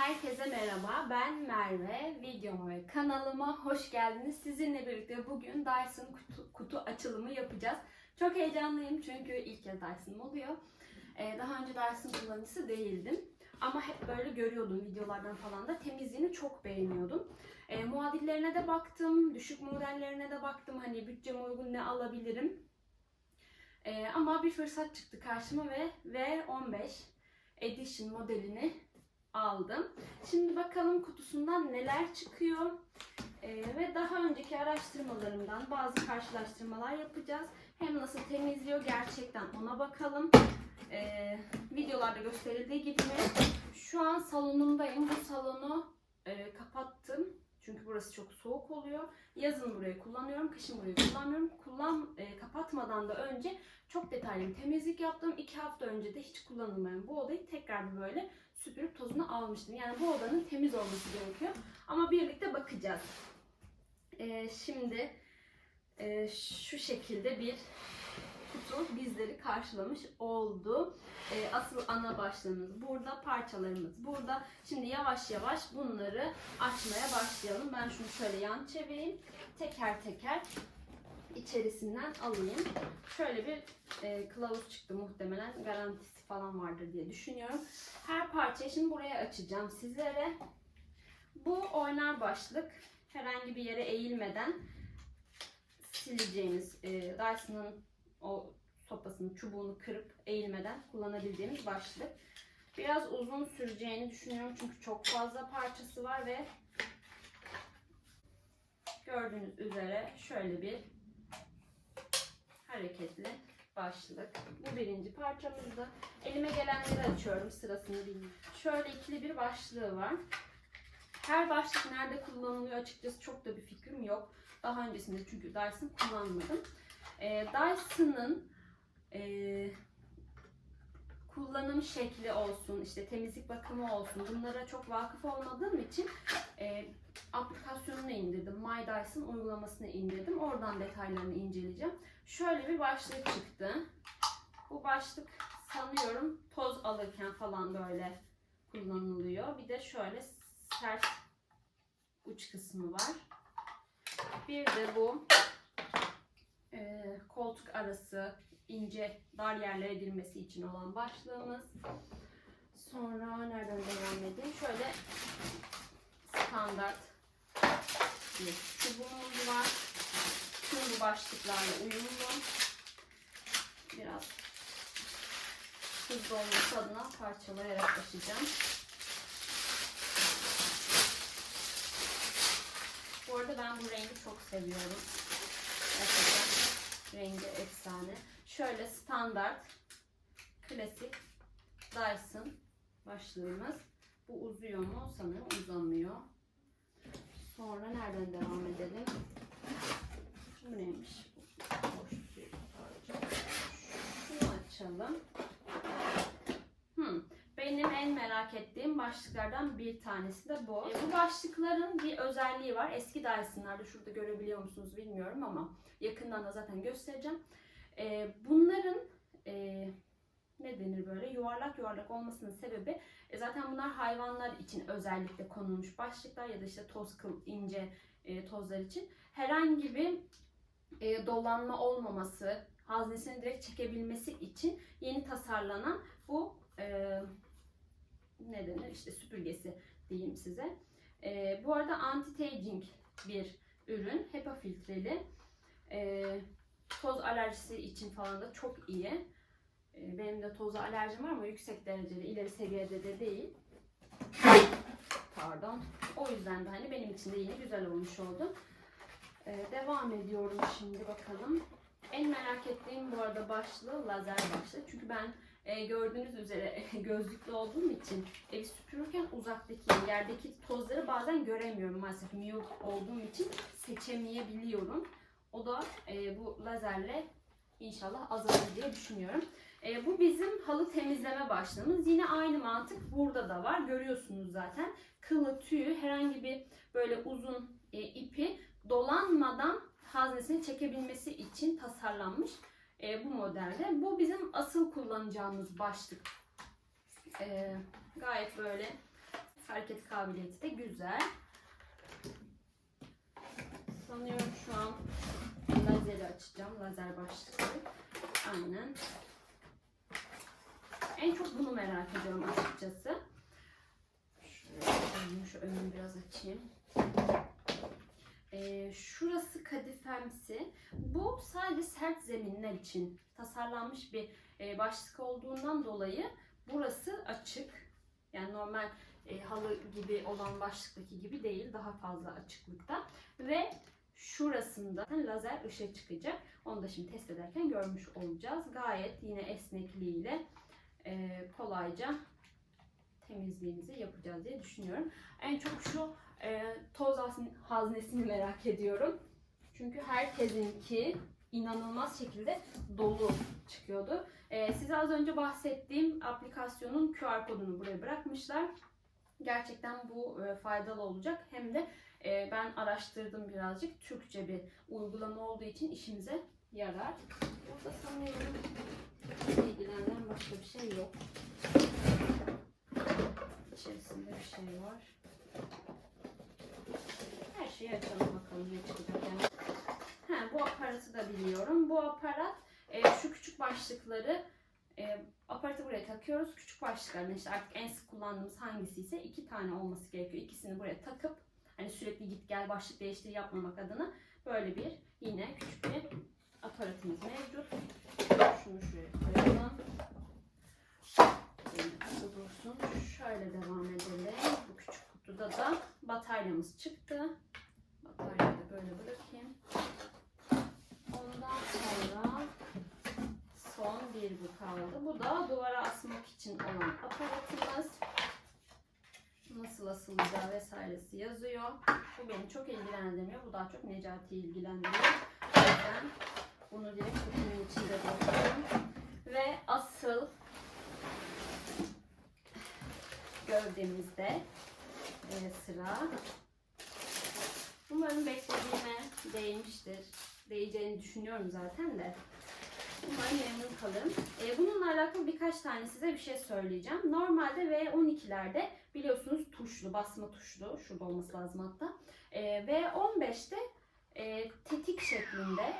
Herkese merhaba, ben Merve. Videoma ve kanalıma hoş geldiniz. Sizinle birlikte bugün Dyson kutu, kutu açılımı yapacağız. Çok heyecanlıyım çünkü ilk kez Dyson'ım oluyor. Ee, daha önce Dyson kullanıcısı değildim. Ama hep böyle görüyordum videolardan falan da. Temizliğini çok beğeniyordum. Ee, muadillerine de baktım, düşük modellerine de baktım. Hani bütçeme uygun ne alabilirim. Ee, ama bir fırsat çıktı karşıma ve V15 Edition modelini aldım. Şimdi bakalım kutusundan neler çıkıyor. Ee, ve daha önceki araştırmalarımdan bazı karşılaştırmalar yapacağız. Hem nasıl temizliyor gerçekten ona bakalım. Ee, videolarda gösterildiği gibi şu an salonumdayım. Bu salonu e, kapattım. Çünkü burası çok soğuk oluyor. Yazın burayı kullanıyorum, kışın burayı kullanmıyorum. Kullan e, kapatmadan da önce çok detaylı bir temizlik yaptım. İki hafta önce de hiç kullanılmayan bu odayı tekrar böyle süpürüp tozunu almıştım. Yani bu odanın temiz olması gerekiyor. Ama birlikte bakacağız. Ee, şimdi e, şu şekilde bir kutu bizleri karşılamış oldu. Ee, asıl ana başlığımız burada, parçalarımız burada. Şimdi yavaş yavaş bunları açmaya başlayalım. Ben şunu şöyle yan çevireyim. Teker teker içerisinden alayım. Şöyle bir e, kılavuz çıktı muhtemelen. Garantisi falan vardır diye düşünüyorum. Her parçayı şimdi buraya açacağım sizlere. Bu oynar başlık. Herhangi bir yere eğilmeden sileceğimiz e, Dyson'ın o sopasını, çubuğunu kırıp eğilmeden kullanabildiğimiz başlık. Biraz uzun süreceğini düşünüyorum çünkü çok fazla parçası var ve gördüğünüz üzere şöyle bir hareketli başlık. Bu birinci parçamızda. Elime gelenleri açıyorum sırasını bilmiyorum. Şöyle ikili bir başlığı var. Her başlık nerede kullanılıyor açıkçası çok da bir fikrim yok. Daha öncesinde çünkü Dyson kullanmadım. Ee, Dyson'ın e, kullanım şekli olsun, işte temizlik bakımı olsun bunlara çok vakıf olmadığım için e, aplikasyonunu indirdim. My Dyson uygulamasını indirdim. Oradan detaylarını inceleyeceğim. Şöyle bir başlık çıktı. Bu başlık sanıyorum toz alırken falan böyle kullanılıyor. Bir de şöyle sert uç kısmı var. Bir de bu e, koltuk arası ince dar yerlere edilmesi için olan başlığımız. Sonra nereden devam edeyim? Şöyle standart bir çubuğumuz var. Tüm bu başlıklarla uyumlu. Biraz hızlı olması adına parçalayarak açacağım. Bu arada ben bu rengi çok seviyorum. Gerçekten rengi efsane. Şöyle standart, klasik Dyson başlığımız. Bu uzuyor mu? Sanırım uzamıyor. Sonra nereden devam edelim? Bu neymiş? Şunu açalım. Hmm. Benim en merak ettiğim başlıklardan bir tanesi de bu. E, bu başlıkların bir özelliği var. Eski Dyson'larda şurada görebiliyor musunuz bilmiyorum ama yakından da zaten göstereceğim. E, bunların e, ne denir böyle yuvarlak yuvarlak olmasının sebebi e, zaten bunlar hayvanlar için özellikle konulmuş başlıklar ya da işte toz kıl ince e, tozlar için herhangi bir e, dolanma olmaması, haznesini direkt çekebilmesi için yeni tasarlanan bu e, ne denir işte süpürgesi diyeyim size. E, bu arada anti-aging bir ürün, HEPA filtreli. E, toz alerjisi için falan da çok iyi. E, benim de toza alerjim var ama yüksek derecede, ileri seviyede de değil. Pardon. O yüzden de hani benim için de yine güzel olmuş oldu. Ee, devam ediyorum şimdi bakalım. En merak ettiğim bu arada başlığı lazer başlığı. Çünkü ben e, gördüğünüz üzere gözlüklü olduğum için evi süpürürken uzaktaki yerdeki tozları bazen göremiyorum maalesef miyop olduğum için seçemeyebiliyorum. O da e, bu lazerle inşallah azalır diye düşünüyorum. E, bu bizim halı temizleme başlığımız. Yine aynı mantık burada da var. Görüyorsunuz zaten. Kılı, tüyü, herhangi bir böyle uzun e, ipi dolanmadan haznesini çekebilmesi için tasarlanmış e, bu modelde. Bu bizim asıl kullanacağımız başlık. E, gayet böyle Hareket kabiliyeti de güzel. Sanıyorum şu an lazeri açacağım. Lazer başlıklı. Aynen. En çok bunu merak ediyorum açıkçası. Şöyle şu önümü biraz açayım. Ee, şurası kadifemsi. Bu sadece sert zeminler için tasarlanmış bir e, başlık olduğundan dolayı burası açık. Yani normal e, halı gibi olan başlıktaki gibi değil. Daha fazla açıklıkta. Ve şurasında lazer ışığı çıkacak. Onu da şimdi test ederken görmüş olacağız. Gayet yine esnekliğiyle kolayca temizliğimizi yapacağız diye düşünüyorum. En çok şu e, toz hazne- haznesini merak ediyorum. Çünkü herkesinki inanılmaz şekilde dolu çıkıyordu. E, size az önce bahsettiğim aplikasyonun QR kodunu buraya bırakmışlar. Gerçekten bu e, faydalı olacak. Hem de e, ben araştırdım birazcık. Türkçe bir uygulama olduğu için işimize yarar. Burada sanıyorum ilgilendiren başka bir şey yok. İçerisinde bir şey var. Her şeyi açalım bakalım ne çıkacak yani. Ha, bu aparatı da biliyorum. Bu aparat e, şu küçük başlıkları e, aparatı buraya takıyoruz. Küçük başlıklardan işte artık en sık kullandığımız hangisi ise iki tane olması gerekiyor. İkisini buraya takıp hani sürekli git gel başlık değiştir yapmamak adına böyle bir yine küçük bir aparatımız mevcut. Şunu şuraya koyalım. Yine dursun. Şöyle devam edelim. Bu küçük kutuda da bataryamız çıktı. Bataryayı da böyle bırakayım. Ondan sonra son bir bu kaldı. Bu da duvara asmak için olan aparatımız. Nasıl asılacağı vesairesi yazıyor. Bu beni çok ilgilendirmiyor. Bu daha çok Necati'yi ilgilendiriyor. O yüzden bunu direkt kutunun içinde bırakıyorum. Ve asıl gövdemizde e, sıra. Umarım beklediğime değmiştir. Değeceğini düşünüyorum zaten de. Umarım memnun kalırım. E, bununla alakalı birkaç tane size bir şey söyleyeceğim. Normalde V12'lerde biliyorsunuz tuşlu, basma tuşlu. Şurada olması lazım hatta. E, V15'te e, tetik şeklinde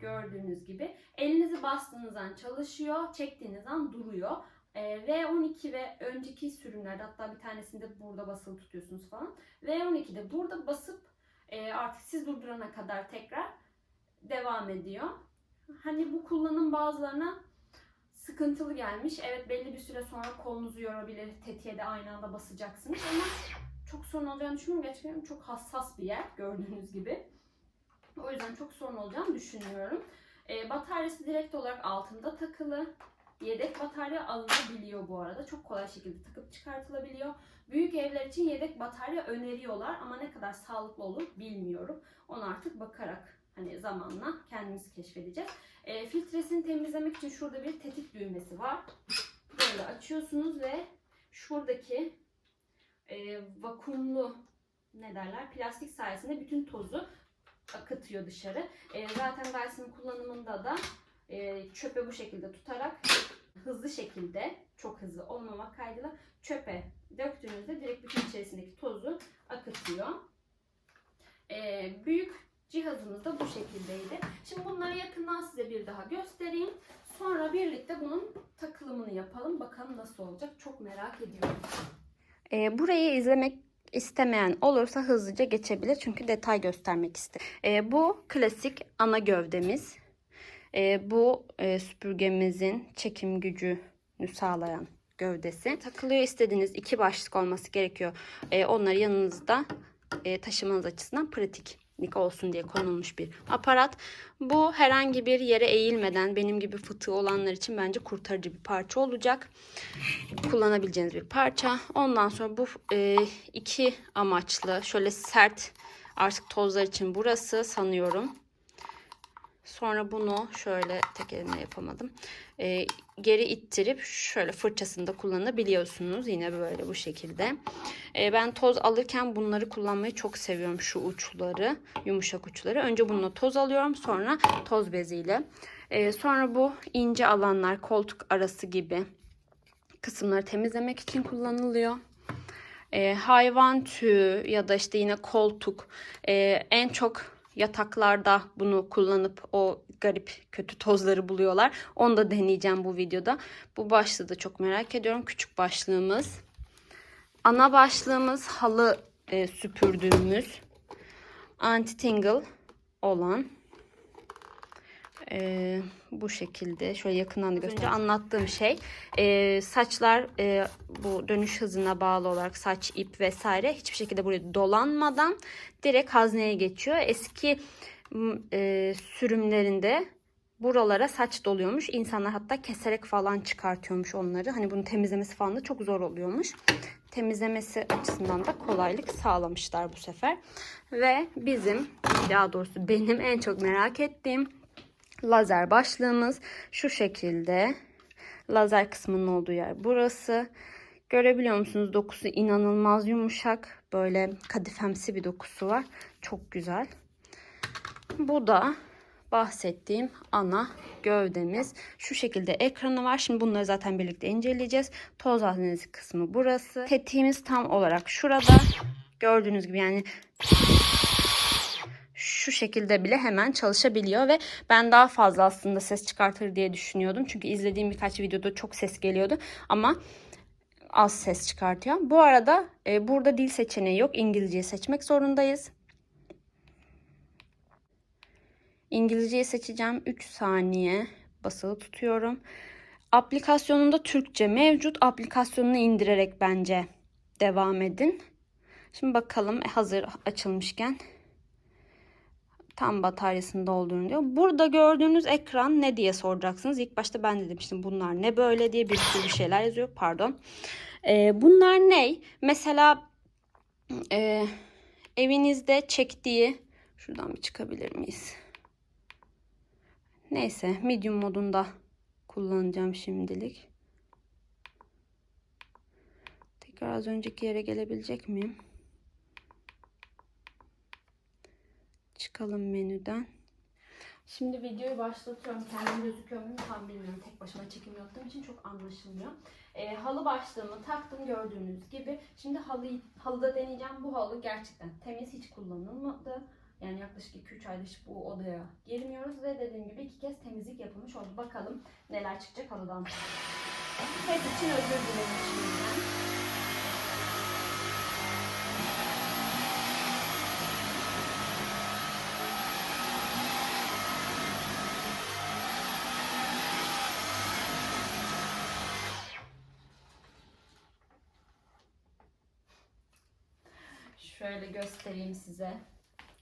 gördüğünüz gibi. Elinizi bastığınız an çalışıyor, çektiğiniz an duruyor. E, V12 ve önceki sürümlerde hatta bir tanesinde burada basılı tutuyorsunuz falan. V12'de burada basıp e, artık siz durdurana kadar tekrar devam ediyor. Hani bu kullanım bazılarına sıkıntılı gelmiş. Evet belli bir süre sonra kolunuzu yorabilir. Tetiğe de aynı anda basacaksınız ama çok sorun olacağını düşünmüyorum. Gerçekten çok hassas bir yer gördüğünüz gibi. O yüzden çok sorun olacağını düşünmüyorum. E, bataryası direkt olarak altında takılı. Yedek batarya alınabiliyor bu arada. Çok kolay şekilde takıp çıkartılabiliyor. Büyük evler için yedek batarya öneriyorlar ama ne kadar sağlıklı olur bilmiyorum. Onu artık bakarak hani zamanla kendimiz keşfedeceğiz. E, filtresini temizlemek için şurada bir tetik düğmesi var. Böyle açıyorsunuz ve şuradaki e, vakumlu ne derler plastik sayesinde bütün tozu akıtıyor dışarı. E, zaten Dyson'ın kullanımında da e, çöpe bu şekilde tutarak hızlı şekilde çok hızlı olmamak kaydıyla çöpe döktüğünüzde direkt bütün içerisindeki tozu akıtıyor. E, büyük cihazımız da bu şekildeydi. Şimdi bunları yakından size bir daha göstereyim. Sonra birlikte bunun takılımını yapalım. Bakalım nasıl olacak. Çok merak ediyorum. E, burayı izlemek istemeyen olursa hızlıca geçebilir çünkü detay göstermek istedim. E, bu klasik ana gövdemiz. E, bu e, süpürgemizin çekim gücünü sağlayan gövdesi. Takılıyor istediğiniz iki başlık olması gerekiyor. E, onları yanınızda e, taşımanız açısından pratiklik olsun diye konulmuş bir aparat. Bu herhangi bir yere eğilmeden benim gibi fıtığı olanlar için bence kurtarıcı bir parça olacak. Kullanabileceğiniz bir parça. Ondan sonra bu e, iki amaçlı şöyle sert artık tozlar için burası sanıyorum. Sonra bunu şöyle tek elimle yapamadım. E, geri ittirip şöyle fırçasında kullanabiliyorsunuz. Yine böyle bu şekilde. E, ben toz alırken bunları kullanmayı çok seviyorum. Şu uçları, yumuşak uçları. Önce bununla toz alıyorum. Sonra toz beziyle. E, sonra bu ince alanlar, koltuk arası gibi kısımları temizlemek için kullanılıyor. e, hayvan tüyü ya da işte yine koltuk e, en çok yataklarda bunu kullanıp o garip kötü tozları buluyorlar. Onu da deneyeceğim bu videoda. Bu başlığı da çok merak ediyorum. Küçük başlığımız. Ana başlığımız halı e, süpürdüğümüz anti-tingle olan e, bu şekilde şöyle yakından da göstereyim. Anlattığım şey e, saçlar e, bu dönüş hızına bağlı olarak saç ip vesaire hiçbir şekilde buraya dolanmadan direkt hazneye geçiyor. Eski e, sürümlerinde buralara saç doluyormuş. İnsanlar hatta keserek falan çıkartıyormuş onları. Hani bunu temizlemesi falan da çok zor oluyormuş. Temizlemesi açısından da kolaylık sağlamışlar bu sefer. Ve bizim daha doğrusu benim en çok merak ettiğim lazer başlığımız şu şekilde. Lazer kısmının olduğu yer burası. Görebiliyor musunuz? Dokusu inanılmaz yumuşak. Böyle kadifemsi bir dokusu var. Çok güzel. Bu da bahsettiğim ana gövdemiz. Şu şekilde ekranı var. Şimdi bunları zaten birlikte inceleyeceğiz. Toz haznesi kısmı burası. Tetiğimiz tam olarak şurada. Gördüğünüz gibi yani şu şekilde bile hemen çalışabiliyor ve ben daha fazla aslında ses çıkartır diye düşünüyordum. Çünkü izlediğim birkaç videoda çok ses geliyordu ama az ses çıkartıyor. Bu arada e, burada dil seçeneği yok. İngilizceyi seçmek zorundayız. İngilizceyi seçeceğim. 3 saniye basılı tutuyorum. Aplikasyonunda Türkçe mevcut. Aplikasyonunu indirerek bence devam edin. Şimdi bakalım e, hazır açılmışken tam bataryasını doldurun diyor. Burada gördüğünüz ekran ne diye soracaksınız. İlk başta ben de demiştim bunlar ne böyle diye bir sürü şeyler yazıyor. Pardon. Ee, bunlar ne? Mesela e, evinizde çektiği şuradan bir çıkabilir miyiz? Neyse medium modunda kullanacağım şimdilik. Tekrar az önceki yere gelebilecek miyim? Çıkalım menüden. Şimdi videoyu başlatıyorum. Kendim gözüküyor muyum tam bilmiyorum. Tek başıma çekim yaptığım için çok anlaşılmıyor. Ee, halı başlığımı taktım gördüğünüz gibi. Şimdi halıyı, halıda deneyeceğim. Bu halı gerçekten temiz hiç kullanılmadı. Yani yaklaşık 2-3 aydır bu odaya girmiyoruz ve dediğim gibi iki kez temizlik yapılmış oldu. Bakalım neler çıkacak halıdan. Ses için özür dilerim şimdiden. Şöyle göstereyim size.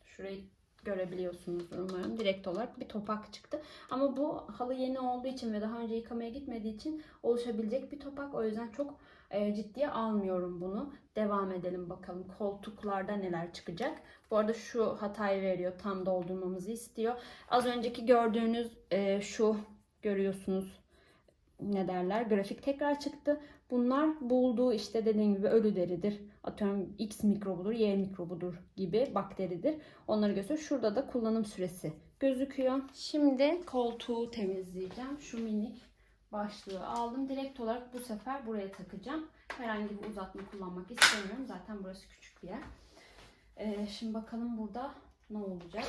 Şurayı görebiliyorsunuzdur umarım. Direkt olarak bir topak çıktı. Ama bu halı yeni olduğu için ve daha önce yıkamaya gitmediği için oluşabilecek bir topak. O yüzden çok e, ciddiye almıyorum bunu. Devam edelim bakalım koltuklarda neler çıkacak. Bu arada şu hatayı veriyor. Tam doldurmamızı istiyor. Az önceki gördüğünüz e, şu görüyorsunuz ne derler grafik tekrar çıktı. Bunlar bulduğu işte dediğim gibi ölü deridir. Atıyorum X mikrobudur, Y mikrobudur gibi bakteridir. Onları gösteriyor. Şurada da kullanım süresi gözüküyor. Şimdi koltuğu temizleyeceğim. Şu minik başlığı aldım. Direkt olarak bu sefer buraya takacağım. Herhangi bir uzatma kullanmak istemiyorum. Zaten burası küçük bir yer. Ee, şimdi bakalım burada ne olacak.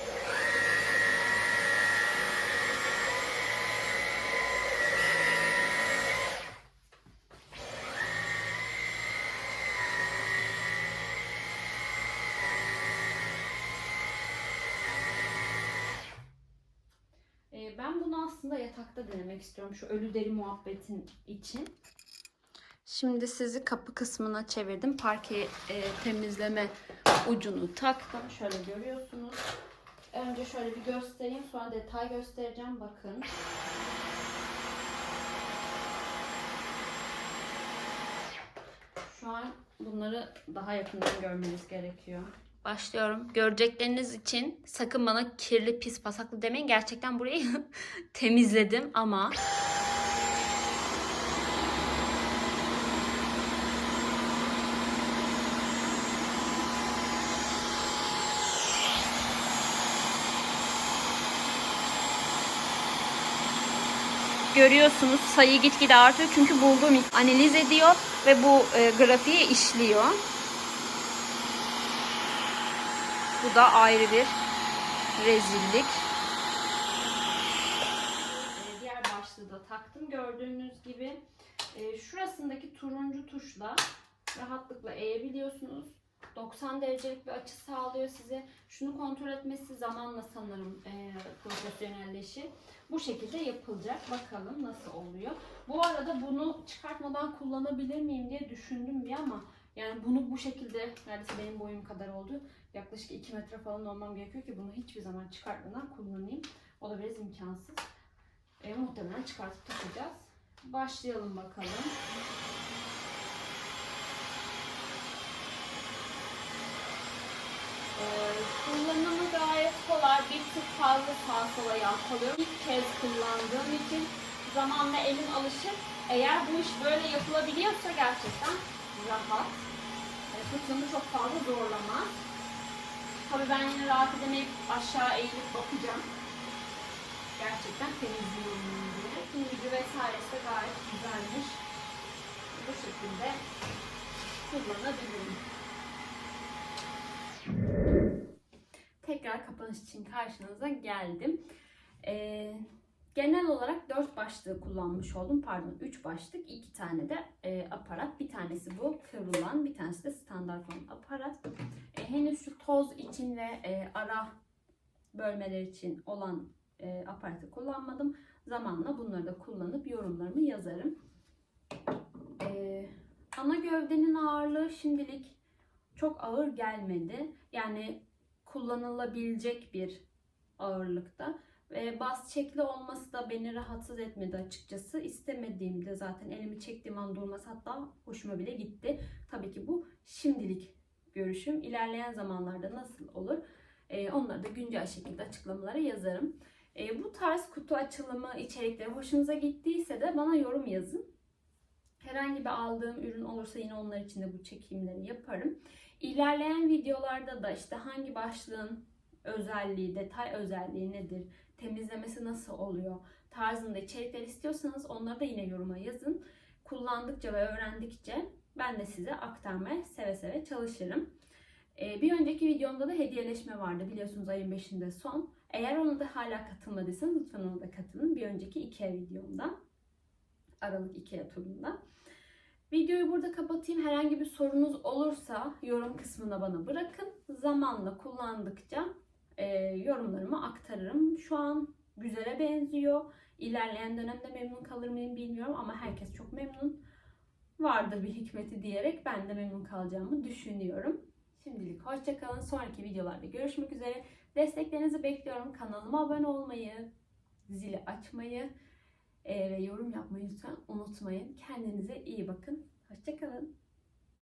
Ee, Ben bunu aslında yatakta denemek istiyorum. Şu ölü deri muhabbetin için. Şimdi sizi kapı kısmına çevirdim. Parke e, temizleme ucunu taktım. Şöyle görüyorsunuz. Önce şöyle bir göstereyim. Sonra detay göstereceğim. Bakın. Şu an bunları daha yakından görmeniz gerekiyor. Başlıyorum. Görecekleriniz için sakın bana kirli, pis, pasaklı demeyin. Gerçekten burayı temizledim ama görüyorsunuz sayı gitgide artıyor çünkü bulduğum analiz ediyor ve bu e, grafiği işliyor. Bu da ayrı bir rezillik. Ee, diğer başlığı da taktım gördüğünüz gibi. Ee, şurasındaki turuncu tuşla rahatlıkla eğebiliyorsunuz. 90 derecelik bir açı sağlıyor size. Şunu kontrol etmesi zamanla sanırım e, profesyonelleşi. Bu şekilde yapılacak. Bakalım nasıl oluyor. Bu arada bunu çıkartmadan kullanabilir miyim diye düşündüm bir ama yani bunu bu şekilde neredeyse benim boyum kadar oldu. Yaklaşık 2 metre falan olmam gerekiyor ki bunu hiçbir zaman çıkartmadan kullanayım. O da biraz imkansız. E, muhtemelen çıkartıp takacağız. Başlayalım bakalım. E, kullanımı gayet kolay. Bir tık fazla sağa sola yalpalıyorum. İlk kez kullandığım için zamanla elim alışır. Eğer bu iş böyle yapılabiliyorsa gerçekten rahat. Fırçamı çok fazla zorlamaz. Tabii ben yine rahat edemeyip aşağı eğilip bakacağım. Gerçekten temizliyorum diye. Gücü vesairesi de gayet güzelmiş. Bu şekilde kullanabilirim. Tekrar kapanış için karşınıza geldim. Ee, genel olarak 4 başlığı kullanmış oldum. Pardon 3 başlık, 2 tane de e, aparat. Bir tanesi bu kıvrılan, bir tanesi de standart olan aparat. E, henüz şu toz için ve e, ara bölmeler için olan e, aparatı kullanmadım. Zamanla bunları da kullanıp yorumlarımı yazarım. E, ana gövdenin ağırlığı şimdilik çok ağır gelmedi. Yani kullanılabilecek bir ağırlıkta. Ve bas çekli olması da beni rahatsız etmedi açıkçası. İstemediğimde zaten elimi çektiğim an durması hatta hoşuma bile gitti. Tabii ki bu şimdilik görüşüm. İlerleyen zamanlarda nasıl olur? Ee, onları da güncel şekilde açıklamalara yazarım. Ee, bu tarz kutu açılımı içerikleri hoşunuza gittiyse de bana yorum yazın. Herhangi bir aldığım ürün olursa yine onlar için de bu çekimleri yaparım. İlerleyen videolarda da işte hangi başlığın özelliği, detay özelliği nedir, temizlemesi nasıl oluyor tarzında içerikler istiyorsanız onları da yine yoruma yazın. Kullandıkça ve öğrendikçe ben de size aktarmaya seve seve çalışırım. Ee, bir önceki videomda da hediyeleşme vardı biliyorsunuz ayın 5'inde son. Eğer ona da hala katılmadıysanız lütfen ona da katılın. Bir önceki Ikea videomda. Aralık Ikea turunda. Videoyu burada kapatayım. Herhangi bir sorunuz olursa yorum kısmına bana bırakın. Zamanla kullandıkça e, yorumlarımı aktarırım. Şu an güzele benziyor. İlerleyen dönemde memnun kalır mıyım bilmiyorum ama herkes çok memnun. Vardır bir hikmeti diyerek ben de memnun kalacağımı düşünüyorum. Şimdilik hoşçakalın. Sonraki videolarda görüşmek üzere. Desteklerinizi bekliyorum. Kanalıma abone olmayı, zili açmayı e, ve yorum yapmayı lütfen unutmayın. Kendinize iyi bakın. Hoşçakalın.